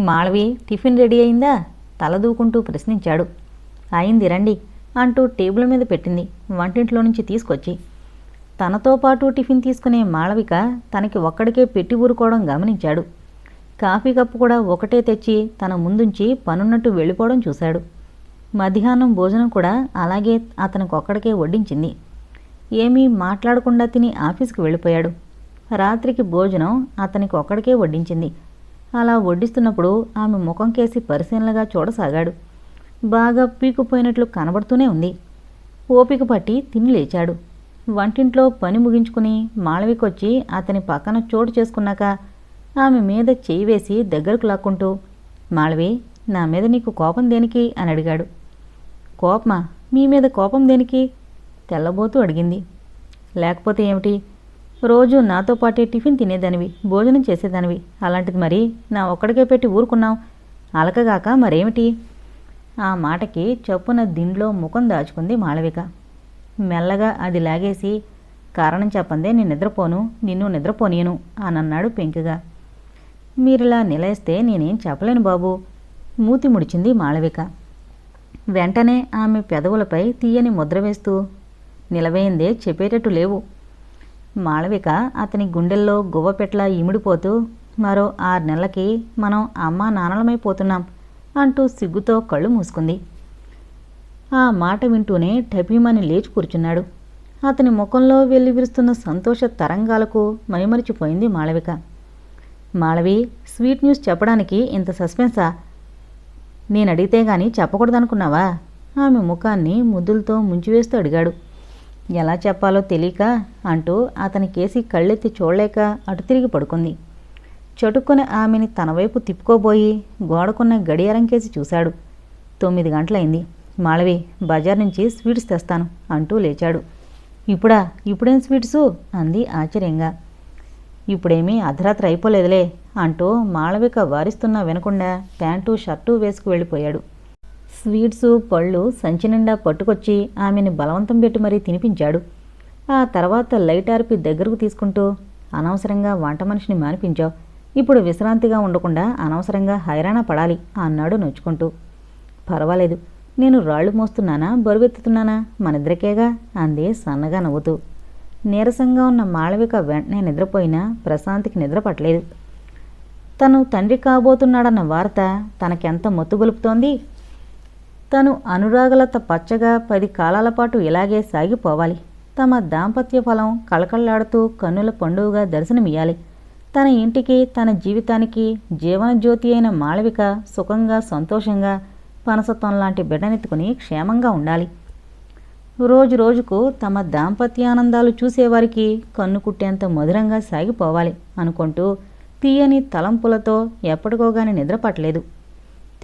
Malavi tiffin ready అయిందా? తలదూకుంటూ ప్రశ్నించాడు. అయింది రండి అంటూ టేబుల్ మీద పెట్టింది. వంటింట్లో నుంచి తీసుకొచ్చి తనతో పాటు టిఫిన్ తీసుకునే మాళవిక తనకి ఒక్కడికే పెట్టి ఊరుకోవడం గమనించాడు. కాఫీ కప్పు కూడా ఒకటే తెచ్చి తన ముందుంచి పనున్నట్టు వెళ్ళిపోవడం చూశాడు. మధ్యాహ్నం భోజనం కూడా అలాగే అతనికి ఒక్కడికే వడ్డించింది. ఏమీ మాట్లాడకుండా తిని ఆఫీస్కి వెళ్ళిపోయాడు. రాత్రికి భోజనం అతనికి ఒక్కడికే వడ్డించింది. అలా వడ్డిస్తున్నప్పుడు ఆమె ముఖం కేసి పరిశీలనగా చూడసాగాడు. బాగా పీకుపోయినట్లు కనబడుతూనే ఉంది. ఓపిక పట్టి తిని లేచాడు. వంటింట్లో పని ముగించుకుని మాళవికొచ్చి అతని పక్కన చోటు చేసుకున్నాక ఆమె మీద చేయి వేసి దగ్గరకు లాక్కుంటూ మాళవి నా మీద నీకు కోపం దేనికి? అని అడిగాడు. కోపమా? మీ మీద కోపం దేనికి? తెల్లబోతూ అడిగింది. లేకపోతే ఏమిటి? రోజు నాతో పాటే టిఫిన్ తినేదానివి భోజనం చేసేదానివి. అలాంటిది మరి నా ఒక్కడికే పెట్టి ఊరుకున్నావు? అలకగాక మరేమిటి? ఆ మాటకి చప్పున దిండ్లో ముఖం దాచుకుంది మాళవిక. మెల్లగా అది లాగేసి కారణం చెప్పందే నేను నిద్రపోను నిన్ను నిద్రపోనీయను అనన్నాడు పెంకుగా. మీరిలా నిలేస్తే నేనేం చెప్పలేను బాబు మూతి ముడిచింది మాళవిక. వెంటనే ఆమె పెదవులపై తీయని ముద్ర వేస్తూ నిలవేయిందే చెప్పేటట్టు లేవు. మాళవిక అతని గుండెల్లో గువ్వపెట్లా ఇమిడిపోతూ మరో ఆరు నెలలకి మనం అమ్మా నాన్నలమైపోతున్నాం అంటూ సిగ్గుతో కళ్ళు మూసుకుంది. ఆ మాట వింటూనే టపీమని లేచి కూర్చున్నాడు. అతని ముఖంలో వెల్లివిరుస్తున్న సంతోష తరంగాలకు మైమరిచిపోయింది మాళవిక. మాళవి స్వీట్ న్యూస్ చెప్పడానికి ఇంత సస్పెన్సా? నేను అడిగితే గాని చెప్పకూడదనుకున్నావా? ఆమె ముఖాన్ని ముద్దులతో ముంచివేస్తూ అడిగాడు. ఎలా చెప్పాలో తెలియక అంటూ అతని కేసి కళ్ళెత్తి చూడలేక అటు తిరిగి పడుకుంది. చటుక్కుని ఆమెని తన వైపు తిప్పుకోబోయి గోడకున్న గడియారం కేసి చూశాడు. తొమ్మిది గంటలైంది. మాళవి బజార్ నుంచి స్వీట్స్ తెస్తాను అంటూ లేచాడు. ఇప్పుడా? ఇప్పుడేం స్వీట్సు? అంది ఆశ్చర్యంగా. ఇప్పుడేమీ అర్ధరాత్రి అయిపోలేదులే అంటూ మాళవిక వారిస్తున్నా వినకుండా ప్యాంటు షర్టు వేసుకు వెళ్ళిపోయాడు. స్వీట్సు పళ్ళు సంచి నిండా పట్టుకొచ్చి ఆమెని బలవంతం పెట్టి మరీ తినిపించాడు. ఆ తర్వాత లైట్ ఆర్పి దగ్గరకు తీసుకుంటూ అనవసరంగా వంట మనిషిని మానిపించావు. ఇప్పుడు విశ్రాంతిగా ఉండకుండా అనవసరంగా హైరాణ పడాలి అన్నాడు నొచ్చుకుంటూ. పర్వాలేదు నేను రాళ్ళు మోస్తున్నానా బరువెత్తుతున్నానా? మనిద్దరికేగా? అంది సన్నగా నవ్వుతూ. నీరసంగా ఉన్న మాళవిక వెంటనే నిద్రపోయినా ప్రశాంత్కి నిద్ర పట్టలేదు. తను తండ్రి కాబోతున్నాడన్న వార్త తనకెంత మత్తు గొలుపుతోంది తను అనురాగలత పచ్చగా పది కాలాల పాటు ఇలాగే సాగిపోవాలి. తమ దాంపత్య ఫలం కళకళలాడుతూ కన్నుల పండుగగా దర్శనమియ్యాలి. తన ఇంటికి తన జీవితానికి జీవనజ్యోతి అయిన మాళవిక సుఖంగా సంతోషంగా పనసత్వం లాంటి బిడ్డనెత్తుకుని క్షేమంగా ఉండాలి. రోజు రోజుకు తమ దాంపత్యానందాలు చూసేవారికి కన్ను కుట్టేంత మధురంగా సాగిపోవాలి అనుకుంటూ తీయని తలంపులతో ఎప్పటికోగాని నిద్రపట్టలేదు.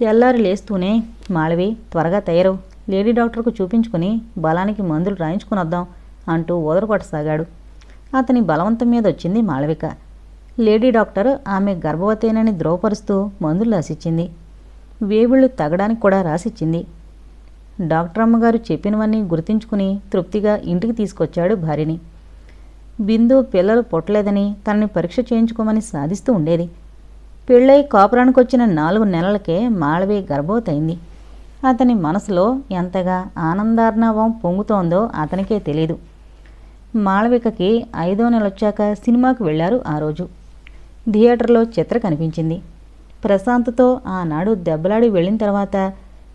తెల్లారి లేస్తూనే మాళవి త్వరగా తయారు లేడీ డాక్టర్కు చూపించుకుని బలానికి మందులు రాయించుకుని వద్దాం అంటూ ఊదరకొట్టసాగాడు అతని బలవంతం మీద వచ్చింది మాళవిక. లేడీ డాక్టర్ ఆమె గర్భవతేనని ద్రోవపరుస్తూ మందులు రాసిచ్చింది. వేవుళ్ళు తగ్గడానికి కూడా రాసిచ్చింది. డాక్టర్ అమ్మగారు చెప్పినవన్నీ గుర్తించుకుని తృప్తిగా ఇంటికి తీసుకొచ్చాడు భార్యని. బిందు పిల్లలు పుట్టలేదని తనని పరీక్ష చేయించుకోమని సాధిస్తూ ఉండేది. పెళ్ళై కాపురానికి వచ్చిన నాలుగు నెలలకే మాళవి గర్భవతయింది. అతని మనసులో ఎంతగా ఆనందార్ణవం పొంగుతోందో అతనికే తెలియదు మాళవికకి ఐదో నెల వచ్చాక సినిమాకు వెళ్ళారు ఆ రోజు. థియేటర్లో చిత్ర కనిపించింది. ప్రశాంత్తో ఆనాడు దెబ్బలాడి వెళ్ళిన తర్వాత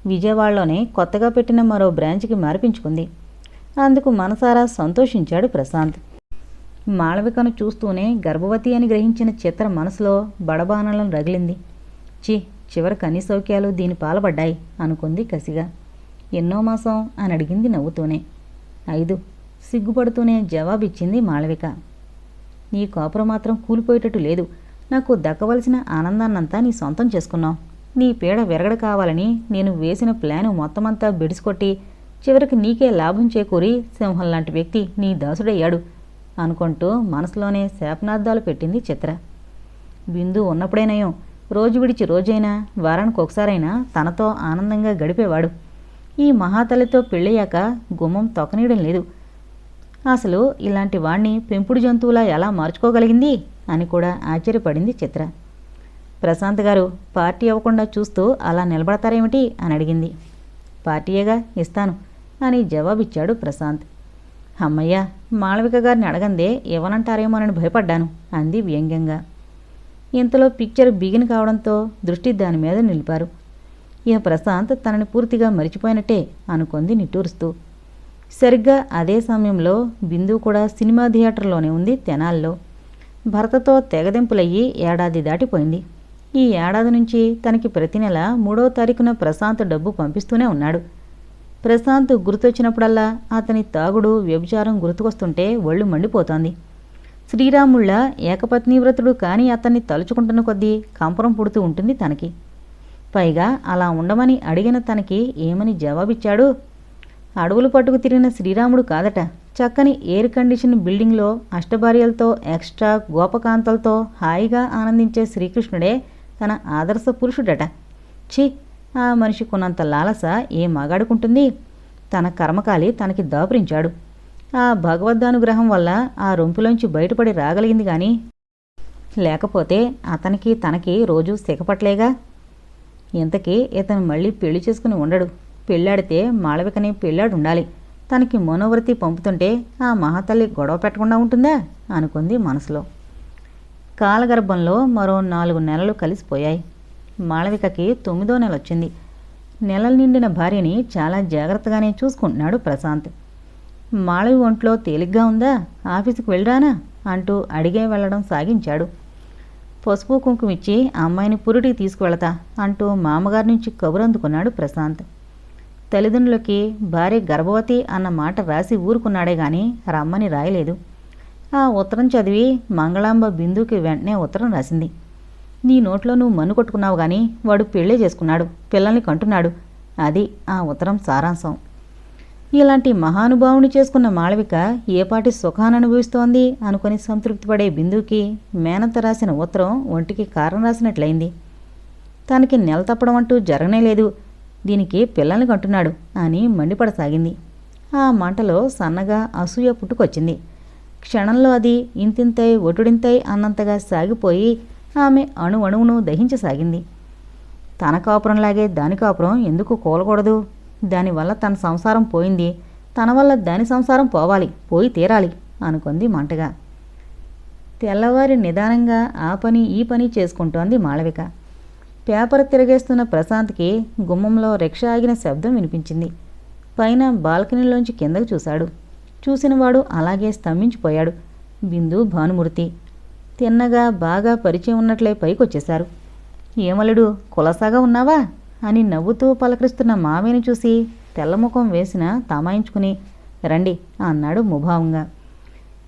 విజయవాడలోనే కొత్తగా పెట్టిన మరో బ్రాంచ్కి మార్పించుకుంది. అందుకు మనసారా సంతోషించాడు ప్రశాంత్. మాళవికను చూస్తూనే గర్భవతి అని గ్రహించిన చిత్ర మనసులో బడబానలను రగిలింది. చి చివరికి అన్ని సౌఖ్యాలు దీని పాలపడ్డాయి అనుకుంది కసిగా. ఎన్నో మాసం అని అడిగింది నవ్వుతూనే. ఐదు సిగ్గుపడుతూనే జవాబిచ్చింది మాళవిక. నీ కోపరం మాత్రం కూలిపోయేటట్టు లేదు. నాకు దక్కవలసిన ఆనందాన్నంతా నీ సొంతం చేసుకున్నావు. నీ పీడ విరగడ కావాలని నేను వేసిన ప్లాను మొత్తమంతా బెడిసికొట్టి చివరికి నీకే లాభం చేకూరి సింహం లాంటి వ్యక్తి నీ దాసుడయ్యాడు. అనుకుంటూ మనసులోనే శాపనార్థాలు పెట్టింది చిత్ర. బిందు ఉన్నప్పుడేనయం రోజు విడిచి రోజైనా వారానికి ఒకసారైనా తనతో ఆనందంగా గడిపేవాడు. ఈ మహాతల్లితో పెళ్ళయ్యాక గుమ్మం తొకనీయడం లేదు. అసలు ఇలాంటి వాణ్ణి పెంపుడు జంతువులా ఎలా మార్చుకోగలిగింది అని కూడా ఆశ్చర్యపడింది చిత్ర. ప్రశాంత్ గారు పార్టీ ఇవ్వకుండా చూస్తూ అలా నిలబడతారేమిటి అని అడిగింది. పార్టీయేగా ఇస్తాను అని జవాబిచ్చాడు ప్రశాంత్. అమ్మయ్య మాళవిక గారిని అడగందే ఇవ్వనంటారేమోనని భయపడ్డాను అంది వ్యంగ్యంగా. ఇంతలో పిక్చర్ బిగిన్ కావడంతో దృష్టి దాని మీద నిలిపారు. ఇక ప్రశాంత్ తనని పూర్తిగా మరిచిపోయినట్టే అనుకుంది నిట్టూరుస్తూ. సరిగ్గా అదే సమయంలో బిందు కూడా సినిమా థియేటర్లోనే ఉంది తెనాల్లో. భర్తతో తెగదెంపులయ్యి ఏడాది దాటిపోయింది. ఈ ఏడాది నుంచి తనకి ప్రతి నెల మూడో తారీఖున ప్రశాంత్ డబ్బు పంపిస్తూనే ఉన్నాడు. ప్రశాంత్ గుర్తొచ్చినప్పుడల్లా అతని తాగుడు వ్యభిచారం గుర్తుకొస్తుంటే ఒళ్ళు మండిపోతోంది. శ్రీరాముళ్ళ ఏకపత్ని వ్రతుడు కానీ అతన్ని తలుచుకుంటున్న కొద్దీ కంపరం పుడుతూ ఉంటుంది తనకి. పైగా అలా ఉండమని అడిగిన తనకి ఏమని జవాబిచ్చాడు? అడవులు పట్టుకు తిరిగిన శ్రీరాముడు కాదట. చక్కని ఎయిర్ కండిషన్ బిల్డింగ్లో అష్టభార్యలతో ఎక్స్ట్రా గోపకాంతలతో హాయిగా ఆనందించే శ్రీకృష్ణుడే తన ఆదర్శ పురుషుడట. ఛీ! ఆ మనిషి కొన్నంత లాలస ఏ మగాడుకుంటుంది? తన కర్మకాలి తనకి దాపురించాడు. ఆ భగవద్దానుగ్రహం వల్ల ఆ రొంపులోంచి బయటపడి రాగలిగింది గాని లేకపోతే అతనికి తనకి రోజు సిగపట్లేగా ఇంతకీ ఇతను మళ్ళీ పెళ్ళి చేసుకుని ఉండడు. పెళ్ళాడితే మాళవికని పెళ్ళాడు ఉండాలి తనకి మనోవృత్తి పంపుతుంటే ఆ మహాతల్లి గొడవ పెట్టకుండా ఉంటుందా? అనుకుంది మనసులో. కాలగర్భంలో మరో నాలుగు నెలలు కలిసిపోయాయి. మాళవికకి తొమ్మిదో నెల వచ్చింది నెలలు నిండిన భార్యని చాలా జాగ్రత్తగానే చూసుకుంటున్నాడు ప్రశాంత్. మాళవి ఒంట్లో తేలిగ్గా ఉందా? ఆఫీసుకు వెళ్ళరానా? అంటూ అడిగే వెళ్ళడం సాగించాడు. పసుపు కుంకుమ ఇచ్చి అమ్మాయిని పురుటికి తీసుకువెళతా అంటూ మామగారి నుంచి కబురు అందుకున్నాడు ప్రశాంత్. తల్లిదండ్రులకి భార్య గర్భవతి అన్న మాట రాసి ఊరుకున్నాడే గాని రమ్మని రాయలేదు. ఆ ఉత్తరం చదివి మంగళాంబ బిందుకి వెంటనే ఉత్తరం రాసింది. నీ నోట్లో నువ్వు మన్ను కొట్టుకున్నావు గాని వాడు పెళ్ళే చేసుకున్నాడు పిల్లల్ని కంటున్నాడు. అది ఆ ఉత్తరం సారాంశం. ఇలాంటి మహానుభావుని చేసుకున్న మాళవిక ఏపాటి సుఖాన్ని అనుభవిస్తోంది అనుకుని సంతృప్తిపడే బిందుకి మేనత రాసిన ఉత్తరం ఒంటికి కారం రాసినట్లయింది. తనకి నెల తప్పడం అంటూ జరగనే లేదు. దీనికి పిల్లల్ని కంటున్నాడు అని మండిపడసాగింది. ఆ మంటలో సన్నగా అసూయ పుట్టుకొచ్చింది. క్షణంలో అది ఇంతింతై ఒటుడింతై అన్నంతగా సాగిపోయి ఆమె అణు అణువును దహించసాగింది. తన కాపురంలాగే దాని కాపురం ఎందుకు కూలకూడదు? దానివల్ల తన సంసారం పోయింది. తన వల్ల దాని సంసారం పోవాలి పోయి తీరాలి అనుకుంది మంటగా. తెల్లవారి నిదానంగా ఆ పని ఈ పని చేసుకుంటోంది మాళవిక. పేపర్ తిరగేస్తున్న ప్రశాంత్కి గుమ్మంలో రిక్షా ఆగిన శబ్దం వినిపించింది. పైన బాల్కనీలోంచి కిందకు చూశాడు. చూసినవాడు అలాగే స్తంభించిపోయాడు. బిందు భానుమూర్తి. తిన్నగా బాగా పరిచయం ఉన్నట్లే పైకొచ్చేశారు. ఏమలుడు కులసాగా ఉన్నావా? అని నవ్వుతూ పలకరిస్తున్న మామయ్యని చూసి తెల్లముఖం వేసిన తమాయించుకుని రండి అన్నాడు ముభావంగా.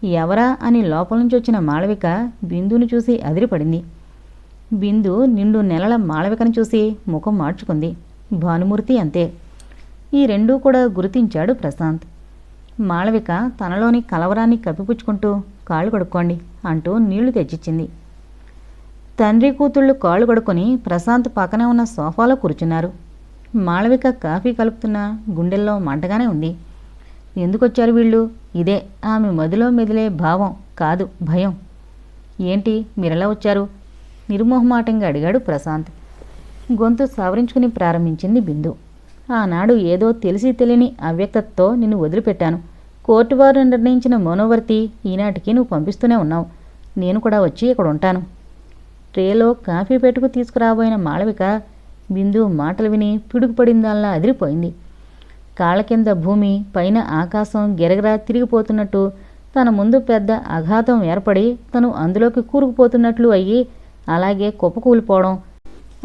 ఎవరా? అని లోపల నుంచి వచ్చిన మాళవిక బిందుని చూసి అదిరిపడింది. బిందు నిండు నెలల మాళవికను చూసి ముఖం మార్చుకుంది. భానుమూర్తి అంతే. ఈ రెండూ కూడా గుర్తించాడు ప్రశాంత్. మాళవిక తనలోని కలవరాన్ని కప్పిపుచ్చుకుంటూ కాళ్ళు కడుక్కోండి అంటూ నీళ్ళు తెచ్చిచ్చింది. తండ్రి కూతుళ్ళు కాళ్ళు కడుక్కొని ప్రశాంత్ పక్కనే ఉన్న సోఫాలో కూర్చున్నారు. మాళవిక కాఫీ కలుపుతున్న గుండెల్లో మంటగానే ఉంది. ఎందుకొచ్చారు వీళ్ళు? ఇదే ఆమె మదిలో మెదిలే భావం కాదు భయం. ఏంటి మీరెలా వచ్చారు? నిర్మోహమాటంగా అడిగాడు ప్రశాంత్. గొంతు సవరించుకుని ప్రారంభించింది బిందు. ఆనాడు ఏదో తెలిసి తెలియని అవ్యక్తతో నిన్ను వదిలిపెట్టాను. కోర్టు వారు నిర్ణయించిన మనోవర్తి ఈనాటికి నువ్వు పంపిస్తూనే ఉన్నావు. నేను కూడా వచ్చి ఇక్కడ ఉంటాను. ట్రేలో కాఫీ పెట్టుకు తీసుకురాబోయిన మాళవిక బిందు మాటలు విని పిడుగుపడిందల్లా అదిరిపోయింది. కాళ్ళ కింద భూమి పైన ఆకాశం గిరగిరా తిరిగిపోతున్నట్టు తన ముందు పెద్ద అఘాతం ఏర్పడి తను అందులోకి కూరుకుపోతున్నట్లు అయ్యి అలాగే కుప్పకూలిపోవడం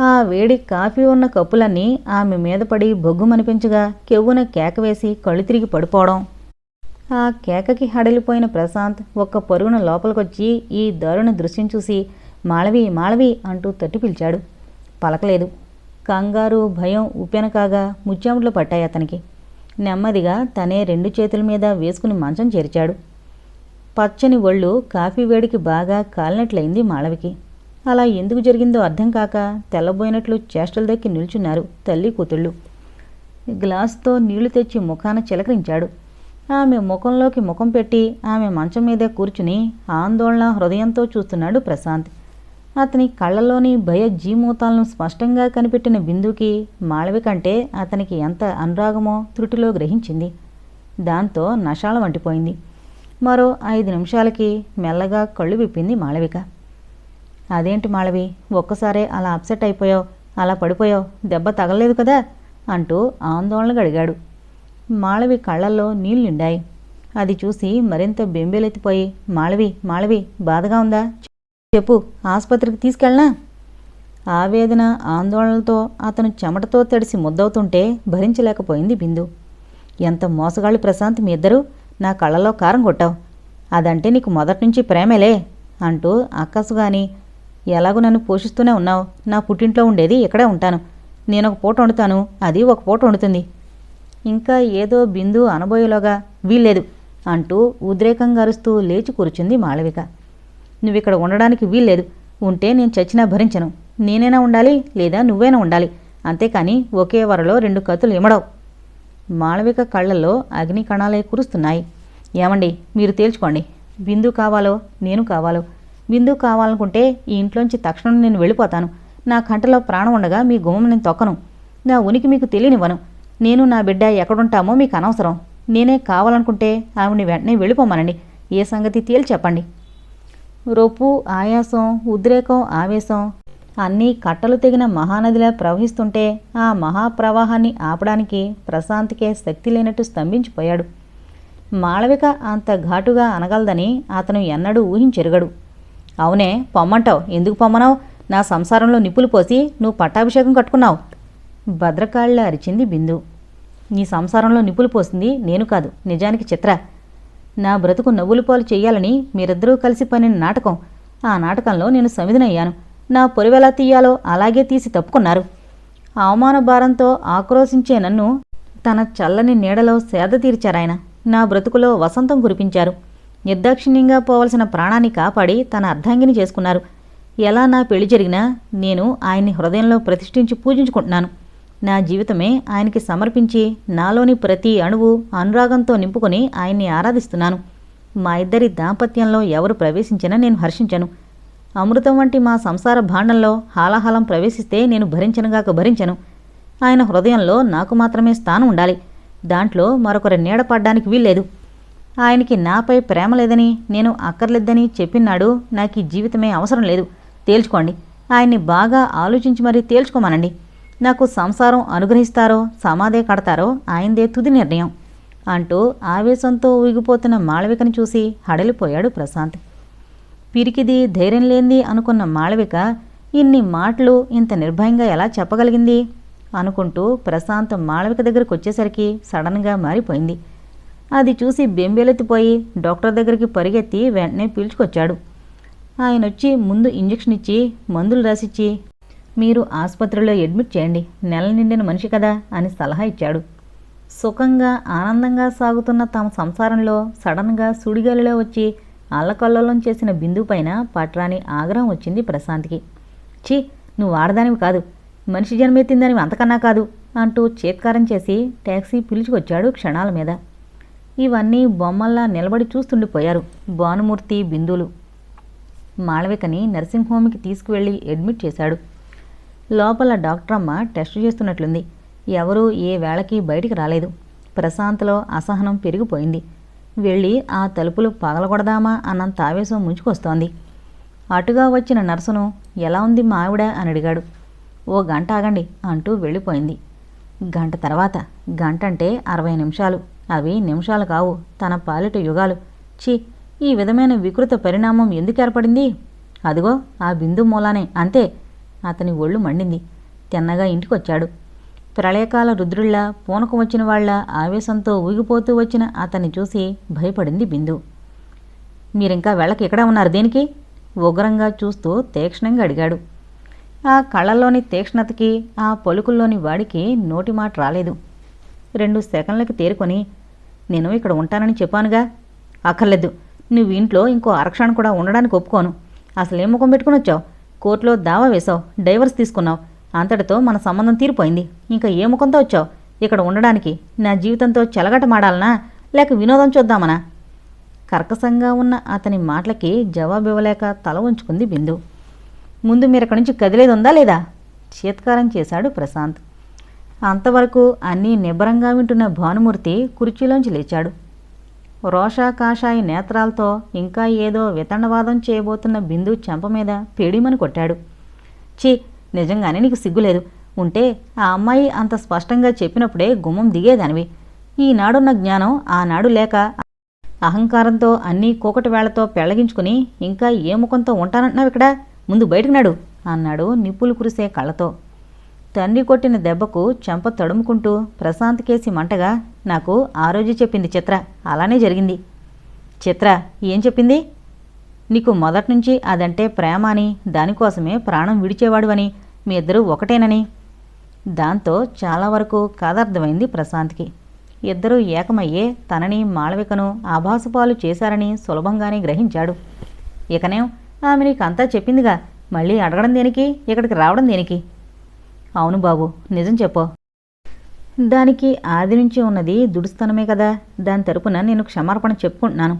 ఆ వేడి కాఫీ ఉన్న కప్పులన్నీ ఆమె మీద పడి బొగ్గుమనిపించగా కెవ్వున కేక వేసి కళ్ళు తిరిగి పడిపోవడం ఆ కేకకి హడలిపోయిన ప్రశాంత్ ఒక్క పరుగున లోపలికొచ్చి ఈ దారుణ దృశ్యం చూసి మాళవి మాళవి అంటూ తట్టి పిలిచాడు. పలకలేదు. కంగారు భయం ఉపెనకాగా ముచ్చాముట్లు పట్టాయి అతనికి. నెమ్మదిగా తనే రెండు చేతుల మీద వేసుకుని మంచం చేర్చాడు. పచ్చని ఒళ్ళు కాఫీ వేడికి బాగా కాలినట్లయింది మాళవికి. అలా ఎందుకు జరిగిందో అర్థం కాక తెల్లబోయినట్లు చేష్టలు దక్కి నిల్చున్నారు తల్లి కూతుళ్ళు. గ్లాస్తో నీళ్ళు తెచ్చి ముఖాన చిలకరించాడు. ఆమె ముఖంలోకి ముఖం పెట్టి ఆమె మంచం మీదే కూర్చుని ఆందోళన హృదయంతో చూస్తున్నాడు ప్రశాంత్. అతని కళ్ళలోని భయ జీమూతాలను స్పష్టంగా కనిపెట్టిన బిందుకి మాళవి కంటే అతనికి ఎంత అనురాగమో త్రుటిలో గ్రహించింది. దాంతో నషాల వంటిపోయింది. మరో ఐదు నిమిషాలకి మెల్లగా కళ్ళు విప్పింది మాళవిక. అదేంటి మాళవి ఒక్కసారే అలా అప్సెట్ అయిపోయావు అలా పడిపోయావు దెబ్బ తగలలేదు కదా అంటూ ఆందోళనగా అడిగాడు. మాళవి కళ్ళల్లో నీళ్ళుండాయి. అది చూసి మరింత బెంబేలెత్తిపోయి మాళవి మాళవి బాధగా ఉందా? చెప్పు ఆసుపత్రికి తీసుకెళ్ళనా? ఆవేదన ఆందోళనలతో అతను చెమటతో తడిసి ముద్దవుతుంటే భరించలేకపోయింది బిందు. ఎంత మోసగాళ్ళు ప్రశాంత్ మీ ఇద్దరు? నా కళ్ళలో కారం కొట్టావు. అదంటే నీకు మొదటి నుంచి ప్రేమేలే అంటూ అక్కసుగాని ఎలాగో నన్ను పోషిస్తూనే ఉన్నావు. నా పుట్టింట్లో ఉండేది ఇక్కడే ఉంటాను. నేను ఒక పూట వండుతాను. అది ఒక పూట వండుతుంది. ఇంకా ఏదో బిందు అనబోయేలోగా వీల్లేదు అంటూ ఉద్రేకంగా అరుస్తూ లేచి కూర్చుంది మాళవిక. నువ్విక్కడ ఉండడానికి వీల్లేదు. ఉంటే నేను చచ్చినా భరించను. నేనైనా ఉండాలి లేదా నువ్వైనా ఉండాలి. అంతేకాని ఒకే వరలో రెండు కత్తులు ఇమడవు మాళవిక కళ్ళల్లో అగ్ని కణాలే కురుస్తున్నాయి. ఏమండి మీరు తేల్చుకోండి. బిందు కావాలో నేను కావాలో. బిందు కావాలనుకుంటే ఈ ఇంట్లోంచి తక్షణం నేను వెళ్ళిపోతాను. నా కంటలో ప్రాణం ఉండగా మీ గుమ్మం నేను తొక్కను. నా ఉనికి మీకు తెలియనివ్వను. నేను నా బిడ్డ ఎక్కడుంటామో మీకు అనవసరం. నేనే కావాలనుకుంటే ఆవిడని వెంటనే వెళ్ళిపోమనండి. ఏ సంగతి తేల్చి చెప్పండి. రొప్పు ఆయాసం ఉద్రేకం ఆవేశం అన్నీ కట్టలు తెగిన మహానదిలా ప్రవహిస్తుంటే ఆ మహాప్రవాహాన్ని ఆపడానికి ప్రశాంత్కే శక్తి లేనట్టు స్తంభించిపోయాడు. మాళవిక అంత ఘాటుగా అనగలదని అతను ఎన్నడూ ఊహించెరగడు. అవునే పొమ్మంటావు? ఎందుకు పొమ్మనావు నా సంసారంలో నిప్పులు పోసి నువ్వు పట్టాభిషేకం కట్టుకున్నావు. భద్రకాళ్ళ అరిచింది బిందు. నీ సంసారంలో నిప్పులు పోసింది నేను కాదు నిజానికి చిత్ర. నా బ్రతుకు నవ్వులు పాలు చేయాలని మీరిద్దరూ కలిసి పనిన నాటకం. ఆ నాటకంలో నేను సమిధినయ్యాను. నా పొరివెలా తీయాలో అలాగే తీసి తప్పుకున్నారు. అవమాన భారంతో ఆక్రోశించే నన్ను తన చల్లని నీడలో సేద తీర్చారాయన. నా బ్రతుకులో వసంతం కురిపించారు. నిర్దాక్షిణ్యంగా పోవలసిన ప్రాణాన్ని కాపాడి తన అర్ధాంగిని చేసుకున్నారు. ఎలా నా పెళ్ళి జరిగినా నేను ఆయన్ని హృదయంలో ప్రతిష్ఠించి పూజించుకుంటున్నాను. నా జీవితమే ఆయనకి సమర్పించి నాలోని ప్రతి అణువు అనురాగంతో నింపుకొని ఆయన్ని ఆరాధిస్తున్నాను. మా ఇద్దరి దాంపత్యంలో ఎవరు ప్రవేశించినా నేను హర్షించను. అమృతం వంటి మా సంసార భాండంలో హాలాహలం ప్రవేశిస్తే నేను భరించనుగాక భరించను. ఆయన హృదయంలో నాకు మాత్రమే స్థానం ఉండాలి. దాంట్లో మరొకరి నీడపడ్డానికి వీల్లేదు. ఆయనకి నాపై ప్రేమ లేదని నేను అక్కర్లేదని చెప్పినాడు నాకు ఈ జీవితమే అవసరం లేదు. తేల్చుకోండి. ఆయన్ని బాగా ఆలోచించి మరీ తేల్చుకోమనండి. నాకు సంసారం అనుగ్రహిస్తారో సమాధే కడతారో ఆయనదే తుది నిర్ణయం అంటూ ఆవేశంతో ఊగిపోతున్న మాళవికని చూసి హడలిపోయాడు ప్రశాంత్. పిరికిది ధైర్యం లేంది అనుకున్న మాళవిక ఇన్ని మాటలు ఇంత నిర్భయంగా ఎలా చెప్పగలిగింది? అనుకుంటూ ప్రశాంత్ మాళవిక దగ్గరకు వచ్చేసరికి సడన్గా మారిపోయింది. అది చూసి బెంబేలెత్తిపోయి డాక్టర్ దగ్గరికి పరిగెత్తి వెంటనే పీల్చుకొచ్చాడు. ఆయన వచ్చి ముందు ఇంజెక్షన్ ఇచ్చి మందులు రాసిచ్చి మీరు ఆసుపత్రిలో అడ్మిట్ చేయండి. నెల నిండిన మనిషి కదా అని సలహా ఇచ్చాడు. సుఖంగా ఆనందంగా సాగుతున్న తమ సంసారంలో సడన్గా సుడిగాలిలో వచ్చి అల్లకల్లోలం చేసిన బిందు పైన పట్రాని ఆగ్రహం వచ్చింది ప్రశాంత్కి. ఛీ నువ్వు ఆడదానివి కాదు. మనిషి జన్మెత్తిందని అంతకన్నా కాదు అంటూ చేత్కారం చేసి ట్యాక్సీ పిలుచుకొచ్చాడు క్షణాల మీద. ఇవన్నీ బొమ్మల్లా నిలబడి చూస్తుండిపోయారు భానుమూర్తి బిందులు. మాళవికని నర్సింగ్ హోమ్కి తీసుకువెళ్ళి అడ్మిట్ చేశాడు. లోపల డాక్టర్ అమ్మ టెస్ట్ చేస్తున్నట్లుంది. ఎవరూ ఏ వేళకి బయటికి రాలేదు. ప్రశాంత్లో అసహనం పెరిగిపోయింది. వెళ్ళి ఆ తలుపులు పగలగొడదామా అన్నంత ఆవేశం ముంచుకొస్తోంది. అటుగా వచ్చిన నర్సును ఎలా ఉంది మా ఆవిడ? అని అడిగాడు. ఓ గంట ఆగండి అంటూ వెళ్ళిపోయింది. గంట తర్వాత గంట అంటే అరవై నిమిషాలు. అవి నిమిషాలు కావు. తన పాలిట యుగాలు. ఛీ ఈ విధమైన వికృత పరిణామం ఎందుకు ఏర్పడింది? అదిగో ఆ బిందు మూలానే. అంతే. అతని ఒళ్ళు మండింది. తిన్నగా ఇంటికొచ్చాడు. ప్రళయకాల రుద్రుళ్ళ పూనకం వచ్చిన వాళ్ళ ఆవేశంతో ఊగిపోతూ వచ్చిన అతన్ని చూసి భయపడింది బిందు. మీరింకా వెళ్ళకి ఎక్కడ ఉన్నారు దేనికి? ఉగ్రంగా చూస్తూ తీక్షణంగా అడిగాడు. ఆ కళ్ళల్లోని తీక్ష్ణతకి ఆ పలుకుల్లోని వాడికి నోటి మాట రాలేదు. రెండు సెకండ్లకి తేరుకొని నేను ఇక్కడ ఉంటానని చెప్పానుగా? అక్కర్లేదు. నువ్వు ఇంట్లో ఇంకో అరక్షణ కూడా ఉండడానికి ఒప్పుకోను. అసలేం ముఖం పెట్టుకుని వచ్చావు? కోర్టులో దావా వేశావు డైవర్స్ తీసుకున్నావు. అంతటితో మన సంబంధం తీరిపోయింది. ఇంకా ఏ ముఖంతో వచ్చావు? ఇక్కడ ఉండడానికి నా జీవితంతో చెలగటమాడాలనా? లేక వినోదం చూద్దామనా? కర్కశంగా ఉన్న అతని మాటలకి జవాబు ఇవ్వలేక తల ఉంచుకుంది బిందు. ముందు మీరు అక్కడి నుంచి కదిలేదు ఉందా లేదా? చీత్కారం చేశాడు ప్రశాంత్. అంతవరకు అన్నీ నిబ్బరంగా వింటున్న భానుమూర్తి కుర్చీలోంచి లేచాడు. రోషాకాషాయి నేత్రాలతో ఇంకా ఏదో వితండవాదం చేయబోతున్న బిందు చెంప మీద పేడిమని కొట్టాడు. ఛీ నిజంగానే నీకు సిగ్గులేదు. ఉంటే ఆ అమ్మాయి అంత స్పష్టంగా చెప్పినప్పుడే గుమ్మం దిగేదానివి. ఈనాడున్న జ్ఞానం ఆనాడు లేక అహంకారంతో అన్నీ కూకటి వేళ్ళతో పెళ్ళగించుకుని ఇంకా ఏ ముఖంతో ఉంటానంటున్నావు ఇక్కడ? ముందు బయటకు నాడు అన్నాడు నిప్పులు కురిసే కళ్ళతో. తండ్రి కొట్టిన దెబ్బకు చెంప తడుముకుంటూ ప్రశాంత్ కేసి మంటగా నాకు ఆ రోజు చెప్పింది చిత్ర. అలానే జరిగింది. చిత్ర ఏం చెప్పింది? నీకు మొదట్నుంచి అదంటే ప్రేమ అని దానికోసమే ప్రాణం విడిచేవాడువని మీ ఇద్దరూ ఒకటేనని. దాంతో చాలా వరకు కాదర్థమైంది ప్రశాంత్కి. ఇద్దరూ ఏకమయ్యే తనని మాళవికను ఆభాసపాలు చేశారని సులభంగానే గ్రహించాడు. ఇకనేం? ఆమె నీకు అంతా చెప్పిందిగా. మళ్ళీ అడగడం దేనికి? ఇక్కడికి రావడం దేనికి? అవును బాబు నిజం చెప్పు. దానికి ఆది నుంచి ఉన్నది దుడుస్తనమే కదా. దాని తరపున నేను క్షమార్పణ చెప్పుకుంటున్నాను.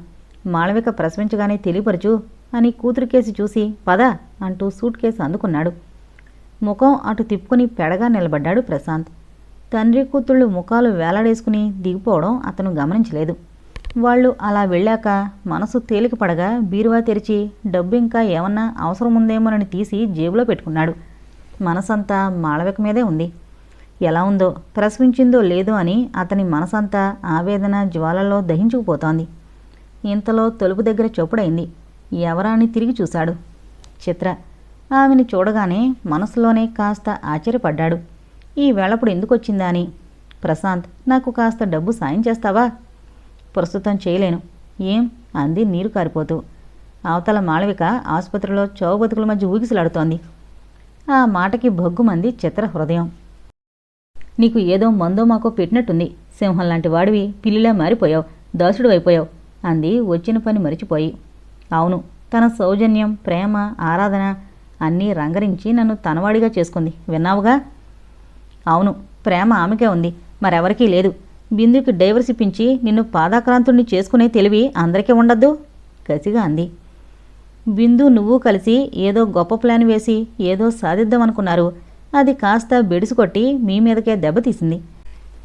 మాళవిక ప్రసవించగానే తెలియపరచు అని కూతురు కేసి చూసి పద అంటూ సూట్ కేసు అందుకున్నాడు. ముఖం అటు తిప్పుకుని పెడగా నిలబడ్డాడు ప్రశాంత్. తండ్రి కూతుళ్ళు ముఖాలు వేలాడేసుకుని దిగిపోవడం అతను గమనించలేదు. వాళ్ళు అలా వెళ్ళాక మనసు తేలిక పడగా బీరువా తెరిచి డబ్బు ఇంకా ఏమన్నా అవసరం ఉందేమోనని తీసి జేబులో పెట్టుకున్నాడు. మనసంతా మాళవిక మీదే ఉంది. ఎలా ఉందో ప్రసవించిందో లేదో అని అతని మనసంతా ఆవేదన జ్వాలలో దహించుకుపోతోంది. ఇంతలో తలుపు దగ్గర చొప్పుడైంది. ఎవరా అని తిరిగి చూశాడు. చిత్ర ఆమెని చూడగానే మనసులోనే కాస్త ఆశ్చర్యపడ్డాడు. ఈ వేళప్పుడు ఎందుకు వచ్చిందా అని. ప్రశాంత్ నాకు కాస్త డబ్బు సాయం చేస్తావా? ప్రస్తుతం చేయలేను. ఏం? అంది నీరు కారిపోతూ. అవతల మాళవిక ఆసుపత్రిలో చౌబతుకుల మధ్య ఊగిసలాడుతోంది. ఆ మాటకి భగ్గుమంది చిత్ర హృదయం నీకు ఏదో మందో మాకో పెట్టినట్టుంది. సింహం లాంటి వాడివి పిల్లిలా మారిపోయావు దాసుడు అయిపోయావు అంది వచ్చిన పని మరిచిపోయి. అవును తన సౌజన్యం ప్రేమ ఆరాధన అన్నీ రంగరించి నన్ను తనవాడిగా చేసుకుంది. విన్నావుగా? అవును ప్రేమ ఆమెకే ఉంది. మరెవరికీ లేదు. బిందుకి డైవర్స్ ఇప్పించి నిన్ను పాదాక్రాంతుణ్ణి చేసుకునే తెలివి అందరికీ ఉండద్దు? కసిగా అంది. బిందు నువ్వు కలిసి ఏదో గొప్ప ప్లాన్ వేసి ఏదో సాధిద్దామనుకున్నారు. అది కాస్త బెడిసికొట్టి మీ మీదకే దెబ్బతీసింది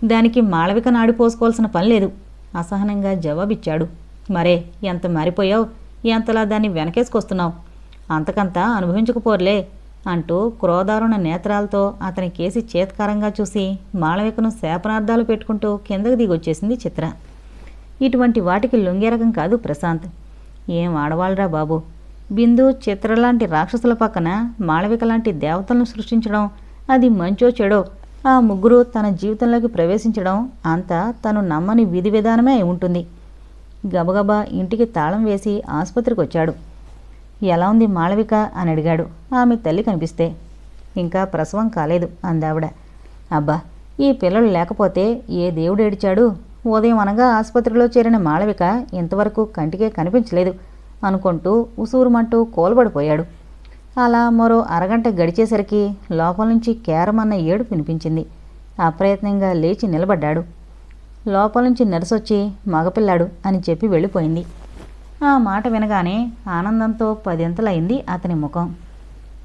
దానికి మాళవిక నాడి పోసుకోవాల్సిన పని లేదు. అసహనంగా జవాబిచ్చాడు. మరే ఎంత మారిపోయావు? ఎంతలా దాన్ని వెనకేసుకొస్తున్నావు? అంతకంతా అనుభవించకపోర్లే అంటూ క్రోధారుణ నేత్రాలతో అతని కేసి చేత్కారంగా చూసి మాళవికను శాపనార్థాలు పెట్టుకుంటూ కిందకు దిగొచ్చేసింది చిత్ర. ఇటువంటి వాటికి లొంగే రకం కాదు ప్రశాంత్. ఏం ఆడవాళ్ళరా బాబు? బిందు చిత్ర లాంటి రాక్షసుల పక్కన మాళవిక లాంటి దేవతలను సృష్టించడం అది మంచో చెడో. ఆ ముగ్గురు తన జీవితంలోకి ప్రవేశించడం అంతా తను నమ్మని విధి విధానమే అయి ఉంటుంది. గబగబా ఇంటికి తాళం వేసి ఆసుపత్రికి వచ్చాడు. ఎలా ఉంది మాళవిక అని అడిగాడు. ఆమె తల్లి కనిపిస్తే. ఇంకా ప్రసవం కాలేదు అందావిడ. అబ్బా ఈ పిల్లలు లేకపోతే ఏ దేవుడు ఏడిచాడు? ఉదయం అనగా ఆసుపత్రిలో చేరిన మాళవిక ఇంతవరకు కంటికే కనిపించలేదు. అనుకుంటూ ఉసూరుమంటూ కోల్బడిపోయాడు. అలా మరో అరగంట గడిచేసరికి లోపల నుంచి కేరమన్న ఏడు వినిపించింది. అప్రయత్నంగా లేచి నిలబడ్డాడు. లోపల నుంచి నర్సొచ్చి మగపిల్లాడు అని చెప్పి వెళ్ళిపోయింది. ఆ మాట వినగానే ఆనందంతో పదింతలైంది అతని ముఖం.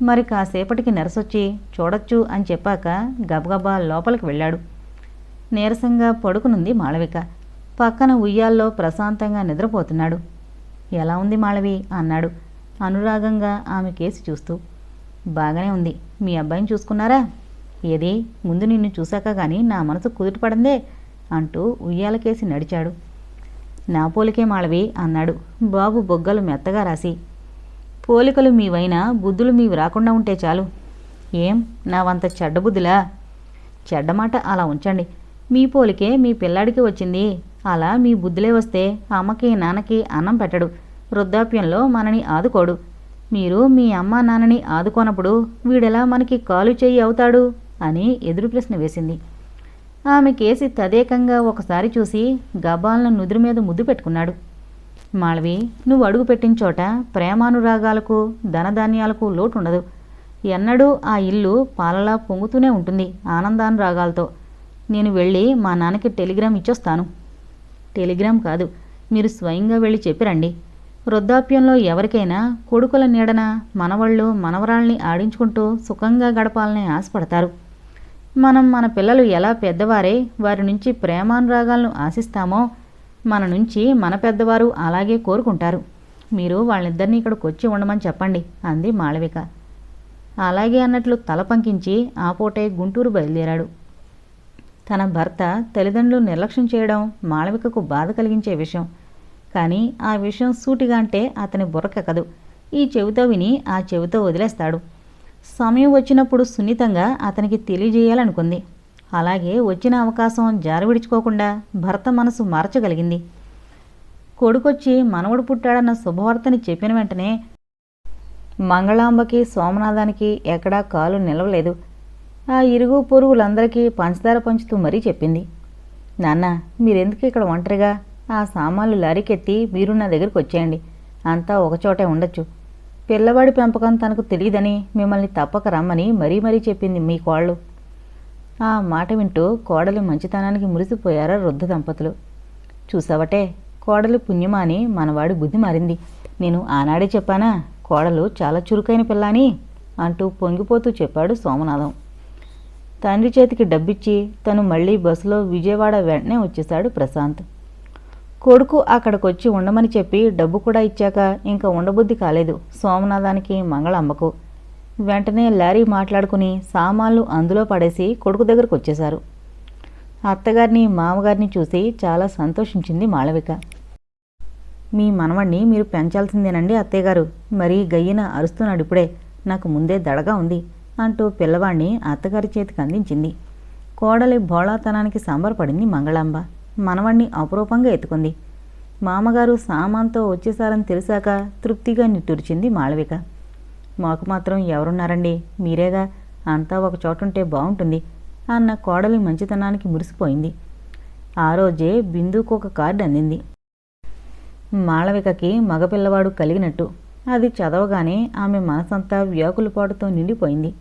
మరి కాసేపటికి నర్సొచ్చి చూడొచ్చు అని చెప్పాక గబగబా లోపలికి వెళ్ళాడు. నీరసంగా పడుకునుంది మాళవిక. పక్కన ఉయ్యాల్లో ప్రశాంతంగా నిద్రపోతున్నాడు. ఎలా ఉంది మాళవి? అన్నాడు. అనురాగంగా ఆమె కేసి చూస్తూ. బాగానే ఉంది. మీ అబ్బాయిని చూసుకున్నారా? ఏది? ముందు నిన్ను చూశాక కానీ నా మనసు కుదుటపడిందే అంటూ ఉయ్యాలకేసి నడిచాడు. నా పోలికే మాళవి అన్నాడు. బాబు బొగ్గలు మెత్తగా రాసి. పోలికలు మీవైనా బుద్ధులు మీవి రాకుండా ఉంటే చాలు. ఏం? నావంత చెడ్డ చెడ్డబుద్ధులా చెడ్డమాట అలా ఉంచండి. మీ పోలికే మీ పిల్లాడికి వచ్చింది. అలా మీ బుద్ధులే వస్తే అమ్మకి నాన్నకి అన్నం పెట్టడు. వృద్ధాప్యంలో మనని ఆదుకోడు. మీరు మీ అమ్మా నాన్నని ఆదుకోనప్పుడు వీడెలా మనకి కాలు చేయి అవుతాడు? అని ఎదురు ప్రశ్న వేసింది. ఆమె కేసి తదేకంగా ఒకసారి చూసి గబాలను నుదురు మీద ముద్దు పెట్టుకున్నాడు. మాళవి నువ్వు అడుగు పెట్టిన చోట ప్రేమానురాగాలకు ధనధాన్యాలకు లోటు ఉండదు ఎన్నడూ ఆ ఇల్లు పాలలా పొంగుతూనే ఉంటుంది ఆనందానురాగాలతో. నేను వెళ్ళి మా నాన్నకి టెలిగ్రామ్ ఇచ్చొస్తాను. టెలిగ్రామ్ కాదు మీరు స్వయంగా వెళ్ళి చెప్పిరండి వృద్ధాప్యంలో ఎవరికైనా కొడుకుల నీడన మనవళ్ళు మనవరాల్ని ఆడించుకుంటూ సుఖంగా గడపాలని ఆశపడతారు. మనం మన పిల్లలు ఎలా పెద్దవారే వారి నుంచి ప్రేమానురాగాలను ఆశిస్తామో మన నుంచి మన పెద్దవారు అలాగే కోరుకుంటారు. మీరు వాళ్ళిద్దరినీ ఇక్కడికి వచ్చి ఉండమని చెప్పండి అంది మాళవిక. అలాగే అన్నట్లు తల పంకించి ఆ పూటే గుంటూరు బయలుదేరాడు. తన భర్త తల్లిదండ్రులు నిర్లక్ష్యం చేయడం మాళవికకు బాధ కలిగించే విషయం. కానీ ఆ విషయం సూటిగా అంటే అతని బుర్రకెక్కదు ఈ చెవితో విని ఆ చెవితో వదిలేస్తాడు. సమయం వచ్చినప్పుడు సున్నితంగా అతనికి తెలియజేయాలనుకుంది. అలాగే వచ్చిన అవకాశం జారవిడుచుకోకుండా భర్త మనసు మార్చగలిగింది. కొడుకొచ్చి మనవడు పుట్టాడన్న శుభవార్తని చెప్పిన వెంటనే మంగళాంబకి సోమనాథానికి ఎక్కడా కాలు నిలవలేదు. ఆ ఇరుగు పొరుగులందరికీ పంచదార పంచుతూ మరీ చెప్పింది. నాన్న మీరెందుకు ఇక్కడ ఒంటరిగా? ఆ సామాన్లు లారీకెత్తి మీరు నా దగ్గరికి వచ్చేయండి. అంతా ఒకచోటే ఉండొచ్చు. పిల్లవాడి పెంపకం తనకు తెలియదని మిమ్మల్ని తప్పక రమ్మని మరీ మరీ చెప్పింది మీ కోళ్ళు. ఆ మాట వింటూ కోడలి మంచితనానికి మురిసిపోయారా వృద్ధ దంపతులు. చూసావటే కోడలి పుణ్యమా అని మనవాడి బుద్ధి మారింది. నేను ఆనాడే చెప్పానా కోడలు చాలా చురుకైన పిల్ల అని అంటూ పొంగిపోతూ చెప్పాడు సోమనాథం. తండ్రి చేతికి డబ్బిచ్చి తను మళ్ళీ బస్సులో విజయవాడ వెంటనే వచ్చేశాడు ప్రశాంత్. కొడుకు అక్కడికొచ్చి ఉండమని చెప్పి డబ్బు కూడా ఇచ్చాక ఇంకా ఉండబుద్ధి కాలేదు సోమనాథానికి మంగళమ్మకు వెంటనే లారీ మాట్లాడుకుని సామాన్లు అందులో పడేసి కొడుకు దగ్గరకు వచ్చేశారు అత్తగారిని మామగారిని చూసి చాలా సంతోషించింది మాళవిక. మీ మనవణ్ణి మీరు పెంచాల్సిందేనండి అత్తయ్యగారు. మరీ గయ్యన అరుస్తున్నాడు ఇప్పుడే నాకు ముందే దడగా ఉంది అంటూ పిల్లవాణ్ణి అత్తగారి చేతికి అందించింది. కోడలి భోళాతనానికి సంబరపడింది మంగళాంబ. మనవణ్ణి అపురూపంగా ఎత్తుకుంది. మామగారు సామాన్తో వచ్చేసారని తెలిసాక తృప్తిగా నిట్టూర్చింది మాళవిక. మాకు మాత్రం ఎవరున్నారండి? మీరేగా? అంతా ఒక చోటుంటే బాగుంటుంది అన్న కోడలి మంచితనానికి మురిసిపోయింది. ఆ రోజే బిందుకు ఒక కార్డు అందింది. మాళవికకి మగపిల్లవాడు కలిగినట్టు. అది చదవగానే ఆమె మనసంతా వ్యాకులపాటుతో నిండిపోయింది.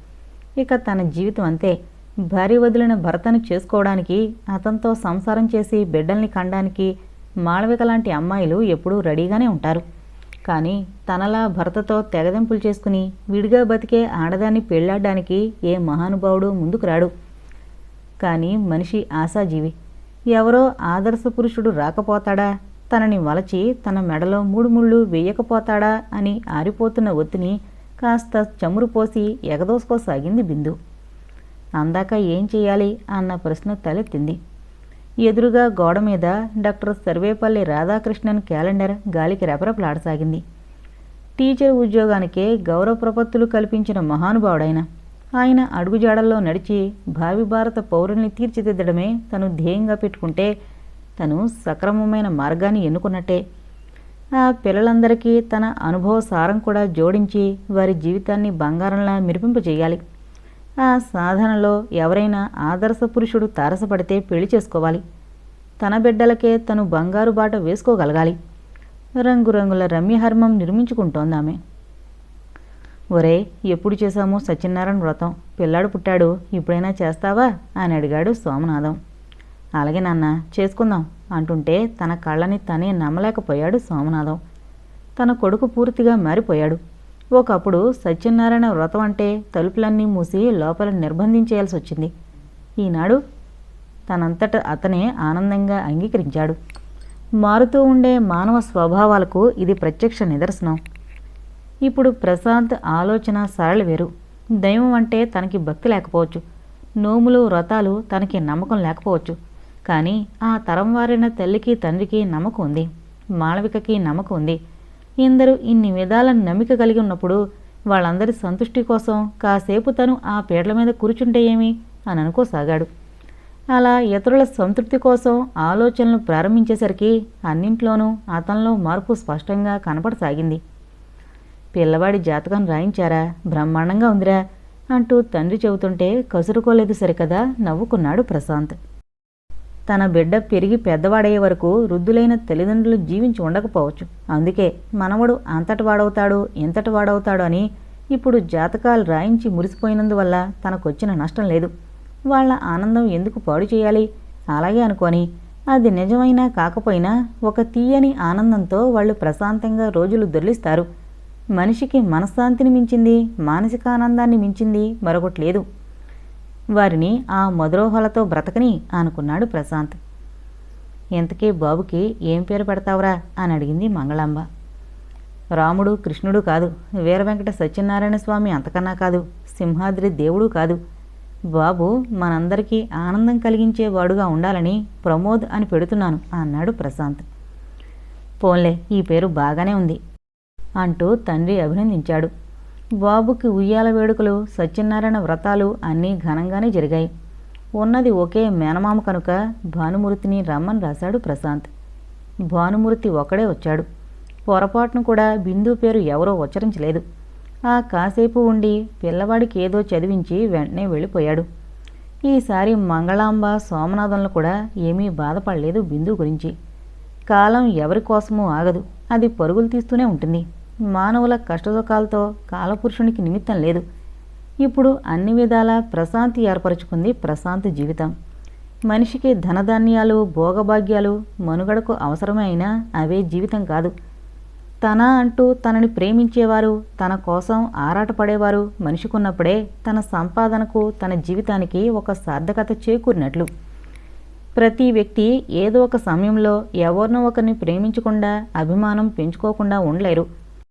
ఇక తన జీవితం అంతే. భార్య వదిలిన భర్తను చేసుకోవడానికి అతనితో సంసారం చేసి బిడ్డల్ని కండానికి మాళవిక లాంటి అమ్మాయిలు ఎప్పుడూ రెడీగానే ఉంటారు. కానీ తనలా భర్తతో తెగదెంపులు చేసుకుని విడిగా బతికే ఆడదాన్ని పెళ్ళాడడానికి ఏ మహానుభావుడు ముందుకు రాడు. కానీ మనిషి ఆశాజీవి. ఎవరో ఆదర్శ పురుషుడు రాకపోతాడా? తనని వలచి తన మెడలో మూడు ముళ్ళు వేయకపోతాడా అని ఆరిపోతున్న ఒత్తిని కాస్త చమురు పోసి ఎగదోసుకోసాగింది బిందు. అందాక ఏం చేయాలి అన్న ప్రశ్న తలెత్తింది. ఎదురుగా గోడ మీద డాక్టర్ సర్వేపల్లి రాధాకృష్ణన్ క్యాలెండర్ గాలికి రెపరెపలాడసాగింది. టీచర్ ఉద్యోగానికే గౌరవ ప్రపత్తులు కల్పించిన మహానుభావుడైన ఆయన అడుగుజాడల్లో నడిచి భావి భారత పౌరుల్ని తీర్చిదిద్దడమే తను ధ్యేయంగా పెట్టుకుంటే తను సక్రమమైన మార్గాన్ని ఎన్నుకున్నట్టే. ఆ పిల్లలందరికీ తన అనుభవ సారం కూడా జోడించి వారి జీవితాన్ని బంగారంలా మెరిపింపజేయాలి. ఆ సాధనలో ఎవరైనా ఆదర్శ పురుషుడు తారసపడితే పెళ్ళి చేసుకోవాలి. తన బిడ్డలకే తను బంగారు బాట వేసుకోగలగాలి. రంగురంగుల రమ్యహర్మం నిర్మించుకుంటోందామె. ఒరే ఎప్పుడు చేశామో సత్యనారాయణ వ్రతం? పిల్లాడు పుట్టాడు ఇప్పుడైనా చేస్తావా? అని అడిగాడు సోమనాథం. అలాగే నాన్న చేసుకుందాం అంటుంటే తన కళ్ళని తనే నమ్మలేకపోయాడు సోమనాథం. తన కొడుకు పూర్తిగా మారిపోయాడు. ఒకప్పుడు సత్యనారాయణ వ్రతం అంటే తలుపులన్నీ మూసి లోపల నిర్బంధించేయాల్సి వచ్చింది. ఈనాడు తనంతట అతనే ఆనందంగా అంగీకరించాడు. మారుతూ ఉండే మానవ స్వభావాలకు ఇది ప్రత్యక్ష నిదర్శనం. ఇప్పుడు ప్రశాంత్ ఆలోచన సరళ వేరు. దైవం అంటే తనకి భక్తి లేకపోవచ్చు. నోములు వ్రతాలు తనకి నమ్మకం లేకపోవచ్చు. కానీ ఆ తరం వారిన తల్లికి తండ్రికి నమ్మకం ఉంది. మాళవికకి నమ్మకం ఉంది. ఇందరూ ఇన్ని విధాల నమ్మిక కలిగి ఉన్నప్పుడు వాళ్ళందరి సంతుష్టి కోసం కాసేపు తను ఆ పీడల మీద కూర్చుంటే ఏమి అని అనుకోసాగాడు. అలా ఇతరుల సంతృప్తి కోసం ఆలోచనలు ప్రారంభించేసరికి అన్నింట్లోనూ అతనిలో మార్పు స్పష్టంగా కనపడసాగింది. పిల్లవాడి జాతకం రాయించారా? బ్రహ్మాండంగా ఉందిరా అంటూ తండ్రి చెబుతుంటే కసురుకోలేదు సరికదా? నవ్వుకున్నాడు ప్రశాంత్. తన బిడ్డ పెరిగి పెద్దవాడయ్యే వరకు వృద్ధులైన తల్లిదండ్రులు జీవించి ఉండకపోవచ్చు. అందుకే మనవడు అంతటి వాడవుతాడు ఎంతటి వాడవుతాడు అని ఇప్పుడు జాతకాలు రాయించి మురిసిపోయినందువల్ల తనకొచ్చిన నష్టం లేదు. వాళ్ళ ఆనందం ఎందుకు పాడు చేయాలి? అలాగే అనుకొని అది నిజమైనా కాకపోయినా ఒక తీయని ఆనందంతో వాళ్ళు ప్రశాంతంగా రోజులు దొర్లిస్తారు. మనిషికి మనశ్శాంతిని మించింది మానసిక ఆనందాన్ని మించింది మరొకటి లేదు. వారిని ఆ మధురోహలతో బ్రతకని అనుకున్నాడు ప్రశాంత్. ఇంతకీ బాబుకి ఏం పేరు పెడతావురా? అని అడిగింది మంగళాంబ. రాముడు కృష్ణుడు కాదు. వీర వెంకట సత్యనారాయణ స్వామి అంతకన్నా కాదు. సింహాద్రి దేవుడు కాదు. బాబు మనందరికీ ఆనందం కలిగించేవాడుగా ఉండాలని ప్రమోద్ అని పెడుతున్నాను అన్నాడు ప్రశాంత్. పోన్లే ఈ పేరు బాగానే ఉంది అంటూ తండ్రి అభినందించాడు. బాబుకి ఉయ్యాల వేడుకలు సత్యనారాయణ వ్రతాలు అన్నీ ఘనంగానే జరిగాయి. ఉన్నది ఒకే మేనమామ కనుక భానుమూర్తిని రమ్మని రాశాడు ప్రశాంత్. భానుమూర్తి ఒక్కడే వచ్చాడు. పొరపాటును కూడా బిందు పేరు ఎవరో ఉచ్చరించలేదు. ఆ కాసేపు ఉండి పిల్లవాడికి ఏదో చదివించి వెంటనే వెళ్ళిపోయాడు. ఈసారి మంగళాంబ సోమనాథంలో కూడా ఏమీ బాధపడలేదు బిందు గురించి. కాలం ఎవరి కోసమూ ఆగదు. అది పరుగులు తీస్తూనే ఉంటుంది. మానవుల కష్టసుఖాలతో కాలపురుషునికి నిమిత్తం లేదు. ఇప్పుడు అన్ని విధాలా ప్రశాంతి ఏర్పరచుకుంది ప్రశాంత జీవితం. మనిషికి ధనధాన్యాలు భోగభాగ్యాలు మనుగడకు అవసరమే అయినా అవే జీవితం కాదు. తన అంటూ తనని ప్రేమించేవారు తన కోసం ఆరాటపడేవారు మనిషికున్నప్పుడే తన సంపాదనకు తన జీవితానికి ఒక సార్థకత చేకూరినట్లు. ప్రతి వ్యక్తి ఏదో ఒక సమయంలో ఎవరినో ఒకరిని ప్రేమించకుండా అభిమానం పెంచుకోకుండా ఉండలేరు.